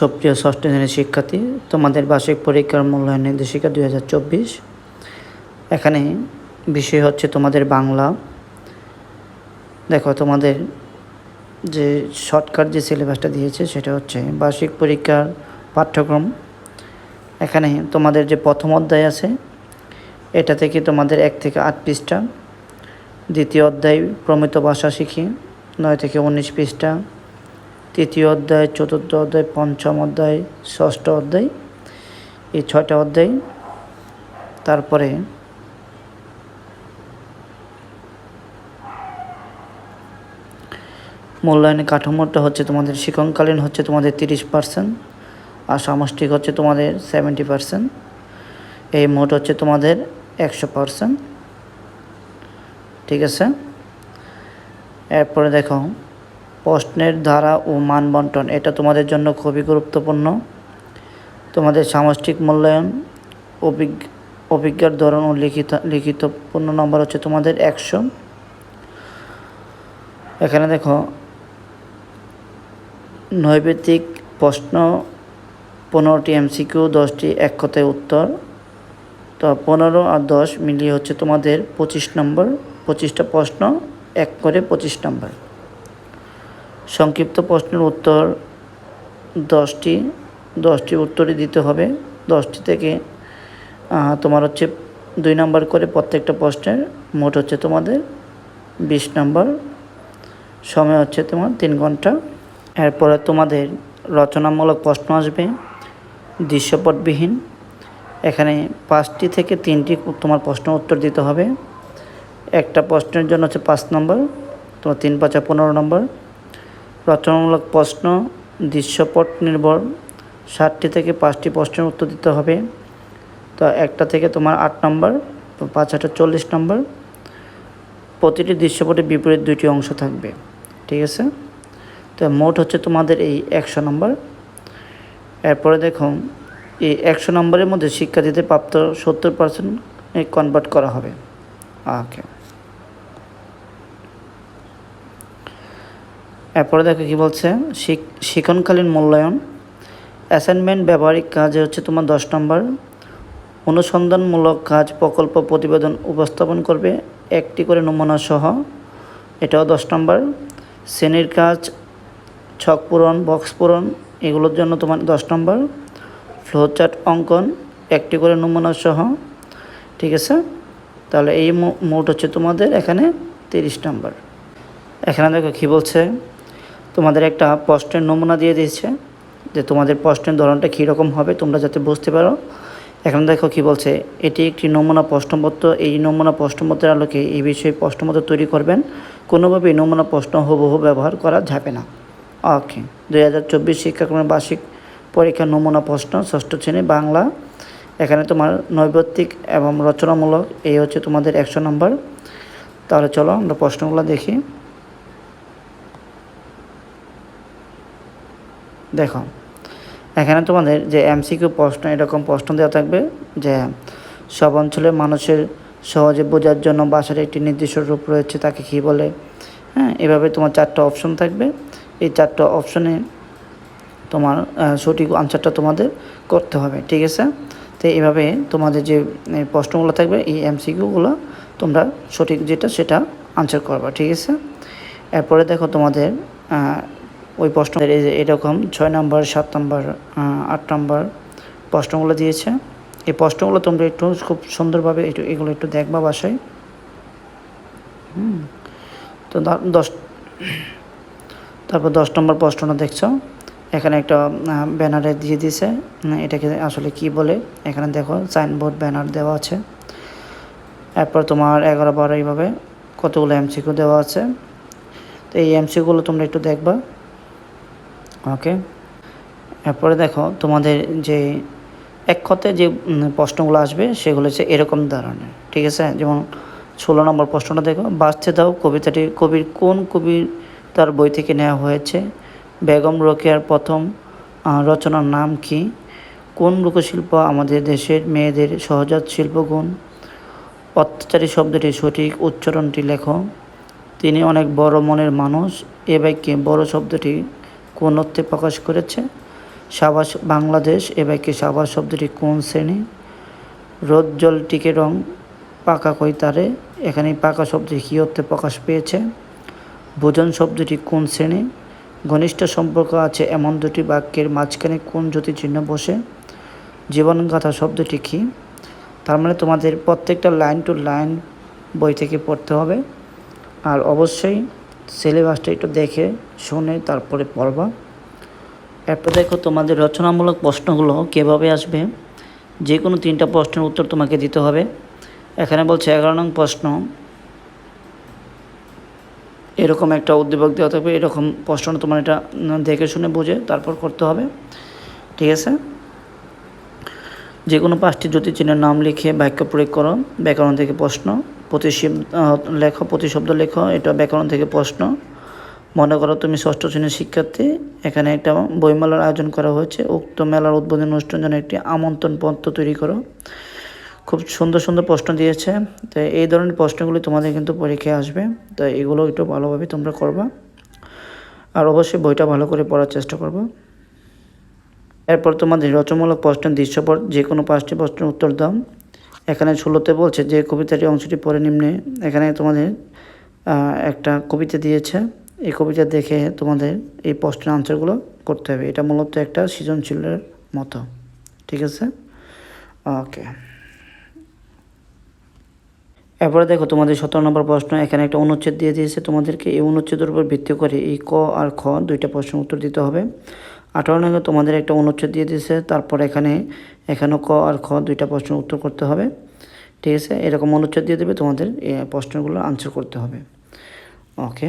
সুপ্রিয় ষষ্ঠ শ্রেণির শিক্ষার্থী। তোমাদের বার্ষিক পরীক্ষার মূল্যায়ন নির্দেশিকা দুই হাজার চব্বিশ। এখানে বিষয় হচ্ছে তোমাদের বাংলা। দেখো, তোমাদের যে শর্টকাট যে সিলেবাসটা দিয়েছে, সেটা হচ্ছে বার্ষিক পরীক্ষার পাঠ্যক্রম। এখানে তোমাদের যে প্রথম অধ্যায় আছে, এটা থেকে তোমাদের এক থেকে আট পৃষ্ঠা। দ্বিতীয় অধ্যায় প্রমিত ভাষা শিখি, নয় থেকে উনিশ পৃষ্ঠা। তৃতীয় অধ্যায়, চতুর্থ অধ্যায়, পঞ্চম অধ্যায়, ষষ্ঠ অধ্যায়, এই ছয়টা অধ্যায়। তারপরে মূল্যায়নের কাঠামোটা হচ্ছে তোমাদের শিক্ষণকালীন হচ্ছে তোমাদের তিরিশ পার্সেন্ট, আর সামষ্টিক হচ্ছে তোমাদের সেভেন্টি পার্সেন্ট। এই মোট হচ্ছে তোমাদের একশো পার্সেন্ট। ঠিক আছে? এরপরে দেখো প্রশ্নের ধারা ও মান বন্টন এটা তোমাদের জন্য খুবই গুরুত্বপূর্ণ। তোমাদের সামষ্টিক মূল্যায়ন, অভিজ্ঞ, অভিজ্ঞার ধরন ও লিখিত লিখিত পূর্ণ নম্বর হচ্ছে তোমাদের একশো। এখানে দেখো নৈবেদিক প্রশ্ন, পনেরোটি এমসিকিউ দশটি এক উত্তর। তো পনেরো আর দশ মিলিয়ে হচ্ছে তোমাদের পঁচিশ নম্বর, পঁচিশটা প্রশ্ন, এক করে পঁচিশ নম্বর। সংক্ষিপ্ত প্রশ্নের উত্তর দশটি দশটি উত্তরই দিতে হবে। দশটি থেকে তোমার হচ্ছে দুই নম্বর করে প্রত্যেকটা প্রশ্নের মোট হচ্ছে তোমাদের বিশ নাম্বার। সময় হচ্ছে তোমার তিন ঘণ্টা। এরপরে তোমাদের রচনামূলক প্রশ্ন আসবে, দৃশ্যপটবিহীন। এখানে পাঁচটি থেকে তিনটি তোমার প্রশ্ন উত্তর দিতে হবে। একটা প্রশ্নের জন্য হচ্ছে পাঁচ নম্বর, তোমার তিন পাঁচা পনেরো নম্বর। রচনামূলক প্রশ্ন, দৃশ্যপট নির্ভর। ষাটটি থেকে পাঁচটি প্রশ্নের উত্তর দিতে হবে। তো একটা থেকে তোমার আট নম্বর, পাঁচ আটটা চল্লিশ নম্বর। প্রতিটি দৃশ্যপটে বিপরীত দুইটি অংশ থাকবে। ঠিক আছে? তো মোট হচ্ছে তোমাদের এই একশো নম্বর। এরপরে দেখো, এই একশো নম্বরের মধ্যে শিক্ষার্থীদের প্রাপ্ত সত্তর পার্সেন্ট কনভার্ট করা হবে। ওকে এরপরে দেখো কি বলছে? শিক- শিক্ষণকালীন মূল্যায়ন। অ্যাসাইনমেন্ট ব্যবহারিক কাজে হচ্ছে তোমার দশ নম্বর। অনুসন্ধানমূলক কাজ প্রকল্প প্রতিবেদন উপস্থাপন করবে একটি করে নমুনা সহ। এটাও দশ নম্বর। শ্রেণির কাজ, ছক পূরণ, বক্স পূরণ, এগুলোর জন্য তোমার দশ নম্বর। ফ্লোচার্ট অঙ্কন, একটি করে নমুনা সহ। ঠিক আছে? তাহলে এই মোট হচ্ছে তোমাদের এখানে তিরিশ নম্বর। এখানে দেখো কী বলছে? তোমাদের একটা প্রশ্নের নমুনা দিয়ে দিয়েছে যে তোমাদের প্রশ্নের ধরনটা কীরকম হবে তোমরা যাতে বুঝতে পারো। এখন দেখো কি বলছে, এটি একটি নমুনা প্রশ্নপত্র, এই নমুনা প্রশ্নপত্রের আলোকে এই বিষয়ে প্রশ্নপত্র তৈরি করবেন। কোনোভাবেই নমুনা প্রশ্ন হুবহু ব্যবহার করা যাবে না। ওকে, দুই হাজার চব্বিশ শিক্ষাক্রমের বার্ষিক পরীক্ষার নমুনা প্রশ্ন, ষষ্ঠ শ্রেণি, বাংলা। এখানে তোমার নৈবত্তিক এবং রচনামূলক, এই হচ্ছে তোমাদের একশো নম্বর। তাহলে চলো আমরা প্রশ্নগুলো দেখি। দেখো, এখানে তোমাদের যে এমসিকিউ প্রশ্ন, এরকম প্রশ্ন দেওয়া থাকবে যে সব অঞ্চলের মানুষের সহজে বোঝার জন্য ভাষার একটি নির্দিষ্ট রূপ রয়েছে তাকে কী বলে? হ্যাঁ এভাবে তোমার চারটা অপশন থাকবে। এই চারটা অপশনে তোমার সঠিক আনসারটা তোমাদের করতে হবে, ঠিক আছে? তো এইভাবে তোমাদের যে প্রশ্নগুলো থাকবে, এই এমসিকিউগুলো তোমরা সঠিক যেটা সেটা আনসার করবা, ঠিক আছে? এরপরে দেখো তোমাদের ওই প্রশ্ন এরকম ছয় নম্বর সাত নম্বর আট নম্বর প্রশ্নগুলো দিয়েছে। এই প্রশ্নগুলো তোমরা একটু খুব সুন্দরভাবে একটু এগুলো একটু দেখবা বাসায়। হুম। তো দশ তারপর দশ নম্বর প্রশ্নটা দেখছ। এখানে একটা ব্যানারে দিয়ে উম, এটাকে আসলে কি বলে? এখানে দেখো সাইনবোর্ড ব্যানার দেওয়া আছে। এরপর তোমার এগারো বারো এইভাবে কতগুলো এমসিকিউ দেওয়া আছে। তো এই এমসিকিউগুলো তোমরা একটু দেখবা। ওকে এরপরে দেখো, তোমাদের যে এক কথায় যে প্রশ্নগুলো আসবে, সেগুলো হচ্ছে এরকম ধরনের, ঠিক আছে? যেমন ষোলো নম্বর প্রশ্নটা দেখো, বাঁচতে দাও, কবিতাটি, কবির কোন কবির তার বই থেকে নেওয়া হয়েছে? বেগম রোকেয়ার প্রথম রচনার নাম কি? কোন লোকশিল্প আমাদের দেশের মেয়েদের সহজাত শিল্পগুণ? অত্যাচারী শব্দটি সঠিক উচ্চারণটি লেখ। তিনি অনেক বড় মনের মানুষ। এ বাক্যে বড় শব্দটি কোন অর্থে প্রকাশ করেছে? সাবাস বাংলাদেশ এ বাক্যে সাবাস শব্দটি কোন শ্রেণি? রোদ জলটিকে রং পাকা কৈতারে এখানে পাকা শব্দটি কী অর্থে প্রকাশ পেয়েছে? ভোজন শব্দটি কোন শ্রেণি? ঘনিষ্ঠ সম্পর্ক আছে এমন দুটি বাক্যের মাঝখানে কোন জ্যোতি চিহ্ন বসে? জীবনগাথা শব্দটি কী? তার মানে তোমাদের প্রত্যেকটা লাইন টু লাইন বই থেকে পড়তে হবে। আর অবশ্যই সিলেবাসটা একটু দেখে শুনে তারপরে পড়বা। এরপর দেখো তোমাদের রচনামূলক প্রশ্নগুলো কীভাবে আসবে? যে কোনো তিনটা প্রশ্নের উত্তর তোমাকে দিতে হবে। এখানে বলছে এগারো নং প্রশ্ন। এরকম একটা উদ্দীপক দেওয়া থাকবে, এরকম প্রশ্ন তোমার এটা দেখে শুনে বুঝে তারপর করতে হবে। ঠিক আছে? যে কোনো পাঁচটি জ্যোতিচিহ্নের নাম লিখে বাক্য প্রয়োগ করো, ব্যাকরণ থেকে প্রশ্ন। প্রতিশব্দ লেখো প্রতিশব্দ লেখো, এটা ব্যাকরণ থেকে প্রশ্ন। মনে করো তুমি ষষ্ঠ শ্রেণির শিক্ষার্থী, এখানে একটা বইমেলার আয়োজন করা হয়েছে। উক্ত মেলার উদ্বোধন অনুষ্ঠান জন্য একটি আমন্ত্রণ পত্র তৈরি করো। খুব সুন্দর সুন্দর প্রশ্ন দিয়েছে। তো এই ধরনের প্রশ্নগুলি তোমাদের কিন্তু পরীক্ষায় আসবে। তো এগুলো একটু ভালোভাবে তোমরা করবা। আর অবশ্যই বইটা ভালো করে পড়ার চেষ্টা করবা। এরপর তোমাদের রচনামূলক প্রশ্নের দৃশ্যপট যে কোনো পাঁচটি প্রশ্নের উত্তর দাও। এখানে ষোলোতে বলছে যে কবিতাটি অংশটি পরে নিম্নে। এখানে তোমাদের একটা কবিতা দিয়েছে। এই কবিতা দেখে তোমাদের এই প্রশ্নের আনসারগুলো করতে হবে। এটা মূলত একটা সৃজনশীলের মতো। ঠিক আছে? ওকে। এরপরে দেখো, তোমাদের সতেরো নম্বর প্রশ্ন। এখানে একটা অনুচ্ছেদ দিয়ে দিয়েছে তোমাদেরকে। এই অনুচ্ছেদের উপর ভিত্তি করে এই ক আর খ দুইটা প্রশ্নের উত্তর দিতে হবে। আঠারো নাগাদ তোমাদের একটা অনুচ্ছেদ দিয়ে দিয়েছে। তারপর এখানে এখানেও ক আর খ দুইটা প্রশ্ন উত্তর করতে হবে। ঠিক আছে? এরকম অনুচ্ছেদ দিয়ে দেবে তোমাদের প্রশ্নগুলো আনসার করতে হবে। ওকে